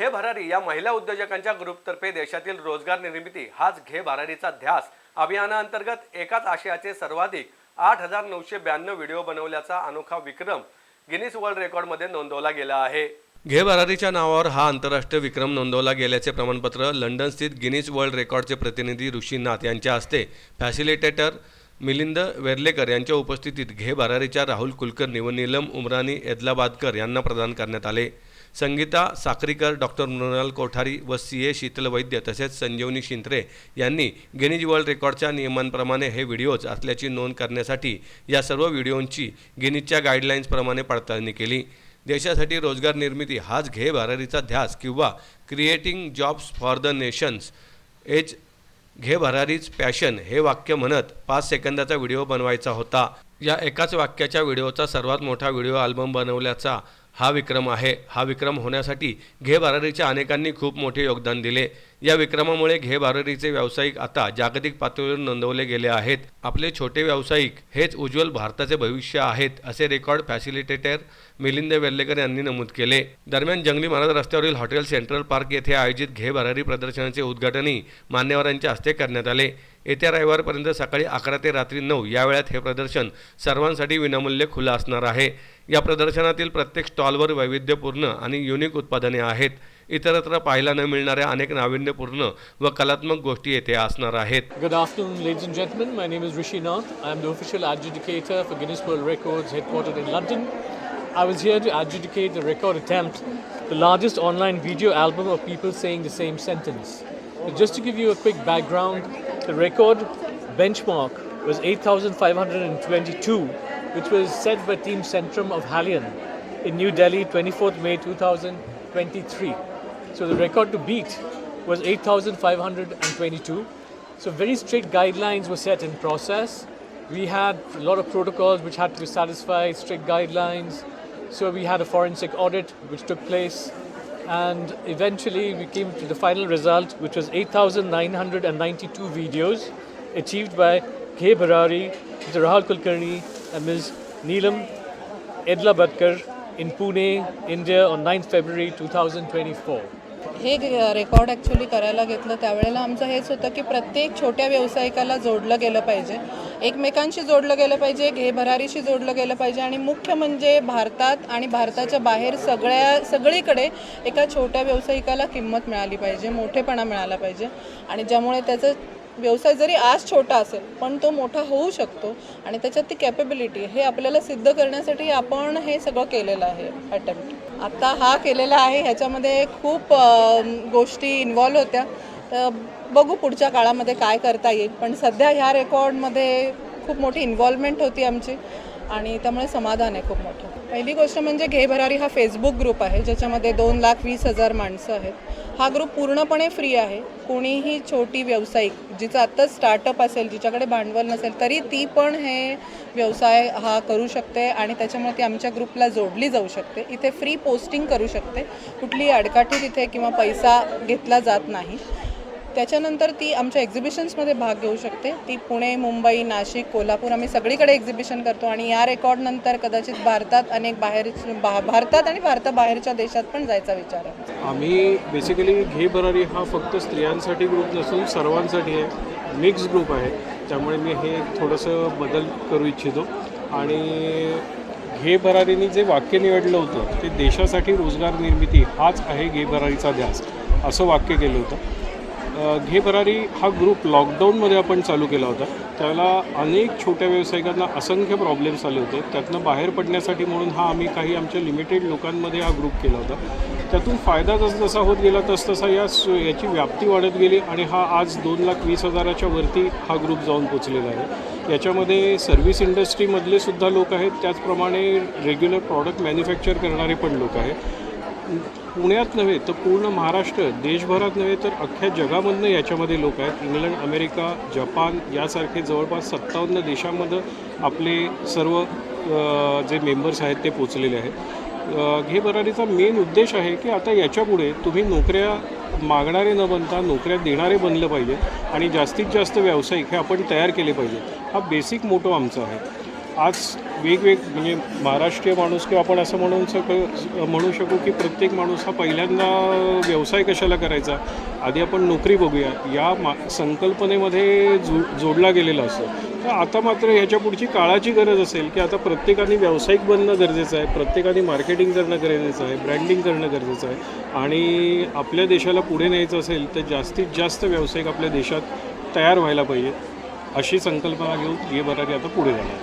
घे भरारी या महिला उद्योजकांच्या ग्रुपतर्फे देशातील रोजगार निर्मिती हाच घे भरारीचा ध्यास अभियानाअंतर्गत एकाच आशयाचे सर्वाधिक आठ हजार नऊशे ब्याण्णव व्हिडिओ बनवल्याचा अनोखा विक्रम गिनीस वर्ल्ड रेकॉर्डमध्ये नोंदवला गेला आहे. घे भरारीच्या नावावर हा आंतरराष्ट्रीय विक्रम नोंदवला गेल्याचे प्रमाणपत्र लंडन स्थित गिनीज वर्ल्ड रेकॉर्डचे प्रतिनिधी ऋषीनाथ यांच्या हस्ते फॅसिलिटेटर मिलिंद वेर्लेकर यांच्या उपस्थितीत घे भरारीच्या राहुल कुलकर्णी व नीलम उमरानी एदलाबादकर यांना प्रदान करण्यात आले. संगीता साक्रीकर डॉक्टर मृणाल कोठारी व सी ए शीतल वैद्य तसेच संजीवनी शिंत्रे यांनी गिनीज वर्ल्ड रेकॉर्डच्या नियमांप्रमाणे हे व्हिडिओज असल्याची नोंद करण्यासाठी या सर्व व्हिडिओंची गिनीजच्या गाईडलाईन्सप्रमाणे पडताळणी केली. देशासाठी रोजगार निर्मिती हाच घे भरारीचा ध्यास किंवा creating jobs for the nations as घे भरारीच पॅशन हे वाक्य म्हणत पाच सेकंदाचा व्हिडिओ बनवायचा होता. या एकाच वाक्याच्या व्हिडिओचा सर्वात मोठा व्हिडिओ अल्बम बनवल्याचा हा विक्रम आहे. हा विक्रम होण्यासाठी घे बारारीच्या अनेकांनी खूप मोठे योगदान दिले. या विक्रमामुळे घे बारारीचे व्यावसायिक आता जागतिक पातळीवर नोंदवले गेले आहेत. आपले छोटे व्यावसायिक हेच उज्ज्वल भारताचे भविष्य आहेत असे रेकॉर्ड फॅसिलिटेटर मिलिंद वेल्लेकर यांनी नमूद केले. दरम्यान जंगली महाराज रस्त्यावरील हॉटेल सेंट्रल पार्क येथे आयोजित घे भरारी प्रदर्शनाचे उद्घाटनही मान्यवरांच्या हस्ते करण्यात आले. येत्या रविवारपर्यंत सकाळी अकरा ते रात्री नऊ या वेळात हे प्रदर्शन सर्वांसाठी विनामूल्य खुलं असणार आहे. या प्रदर्शनातील प्रत्येक स्टॉलवर वैविध्यपूर्ण आणि युनिक उत्पादने आहेत. इतरत्र पाहायला न मिळणाऱ्या अनेक नाविन्यपूर्ण व कलात्मक गोष्टी येथे असणार आहेत. Good afternoon ladies and gentleman my name is Rishi Nath I am the official adjudicator for Guinness World Records headquarter in London I was here to adjudicate the record attempt the largest online video album of people saying the same sentence just to give you a quick background the record benchmark was eight thousand five hundred and twenty two which was set by Team Centrum of Hallion in New Delhi, 24th May 2023. So the record to beat was 8,522. So very strict guidelines were set in process. We had a lot of protocols which had to be satisfied, strict guidelines. So we had a forensic audit which took place. And eventually we came to the final result, which was 8,992 videos achieved by K. Barari, Mr. Rahul Kulkarni, and Ms. Neelam Edla Badkar in Pune, India on 9th February 2024. हे record actually करायला घेतलं त्यावेळेला आमचं हेच होतं की प्रत्येक छोट्या व्यावसायिकाला जोडलं गेलं पाहिजे एकमेकांशी जोडलं गेलं पाहिजे घे भरारीशी जोडलं गेलं पाहिजे आणि मुख्य म्हणजे भारतात आणि भारताच्या बाहेर सगळ्या सगळीकडे एका छोट्या व्यावसायिकाला किंमत मिळाली पाहिजे मोठेपणा मिळाला पाहिजे आणि ज्यामुळे त्याचं व्यवसाय जरी आज छोटा असेल पण तो मोठा होऊ शकतो आणि त्याच्यात ती कॅपेबिलिटी हे आपल्याला सिद्ध करण्यासाठी आपण हे सगळं केलेलं आहे अटेम्प्ट आता हा केलेला आहे ह्याच्यामध्ये खूप गोष्टी इन्वॉल्व होत्या. तर बघू पुढच्या काळामध्ये काय करता येईल पण सध्या ह्या रेकॉर्डमध्ये खूप मोठी इन्व्हॉल्वमेंट होती आमची आणि त्यामुळे समाधान आहे खूप मोठं. पहिली गोष्ट म्हणजे घे भरारी हा फेसबुक ग्रुप आहे ज्याच्यामध्ये दोन लाख वीस हजार माणसं आहेत. हा ग्रुप पूर्णपणे फ्री आहे. कोणीही छोटी व्यावसायिक जिचं आत्ताच स्टार्टअप असेल जिच्याकडे भांडवल नसेल तरी ती पण हे व्यवसाय हा करू शकते आणि त्याच्यामुळे ती आमच्या ग्रुपला जोडली जाऊ शकते. इथे फ्री पोस्टिंग करू शकते. कुठलीही अडकाठी तिथे किंवा पैसा घेतला जात नाही. त्याच्यानंतर ती आमच्या एक्झिबिशन्समध्ये भाग घेऊ शकते. ती पुणे मुंबई नाशिक कोल्हापूर आम्ही सगळीकडे एक्झिबिशन करतो आणि या रेकॉर्डनंतर कदाचित भारतात अनेक बाहेर भा- भारतात आणि भारताबाहेरच्या देशात पण जायचा विचार आहे. आम्ही बेसिकली घे भरारी हा फक्त स्त्रियांसाठी ग्रुप नसून सर्वांसाठी आहे. मिक्स ग्रुप आहे. त्यामुळे मी हे थोडंसं बदल करू इच्छितो. आणि घे भरारीने जे वाक्य निवडलं होतं ते देशासाठी रोजगार निर्मिती हाच आहे घे भरारीचा ध्यास. असं वाक्य केलं होतं. घे भरारी हा ग्रुप लॉकडाऊनमध्ये आपण चालू केला होता. त्याला अनेक छोट्या व्यावसायिकांना असंख्य प्रॉब्लेम्स आले होते. त्यातनं बाहेर पडण्यासाठी म्हणून हा आम्ही काही आमच्या लिमिटेड लोकांमध्ये हा ग्रुप केला होता. त्यातून फायदा जसजसा होत गेला तसतसा या सु- याची व्याप्ती वाढत गेली आणि हा आज दोन लाख वीस हजाराच्या वरती हा ग्रुप जाऊन पोचलेला आहे. याच्यामध्ये सर्व्हिस इंडस्ट्रीमधले सुद्धा लोक आहेत. त्याचप्रमाणे रेग्युलर प्रॉडक्ट मॅन्युफॅक्चर करणारे पण लोक आहेत. पुण्यात नव्हे तर पूर्ण महाराष्ट्र देशभरात नव्हे तर अख्ख्या जगामधनं याच्यामध्ये लोक आहेत. इंग्लंड अमेरिका जपान यासारखे जवळपास सत्तावन्न देशांमध्ये आपले सर्व जे मेंबर्स आहेत ते पोचलेले आहेत. हे भरारीचा मेन उद्देश आहे की आता याच्यापुढे तुम्ही नोकऱ्या मागणारे न बनता नोकऱ्या देणारे बनलं पाहिजे आणि जास्तीत जास्त व्यावसायिक हे आपण तयार केले पाहिजे हा बेसिक मोटो आमचा आहे. आज वेगवेग म्हणजे महाराष्ट्रीय माणूस किंवा आपण असं म्हणून सक म्हणू शकू की प्रत्येक माणूस हा पहिल्यांदा व्यवसाय कशाला करायचा? आधी आपण नोकरी बघूया. या मा संकल्पनेमध्ये जो जोडला गेलेला असतो. तर आता मात्र ह्याच्या पुढची काळाची गरज असेल की आता प्रत्येकाने व्यावसायिक बनणं गरजेचं आहे. प्रत्येकाने मार्केटिंग करणं गरजेचं आहे. ब्रँडिंग करणं गरजेचं आहे. आणि आपल्या देशाला पुढे न्यायचं असेल तर जास्तीत जास्त व्यावसायिक आपल्या देशात तयार व्हायला पाहिजे अशी संकल्पना घेऊन ये बरारी आता पुढे जाणार.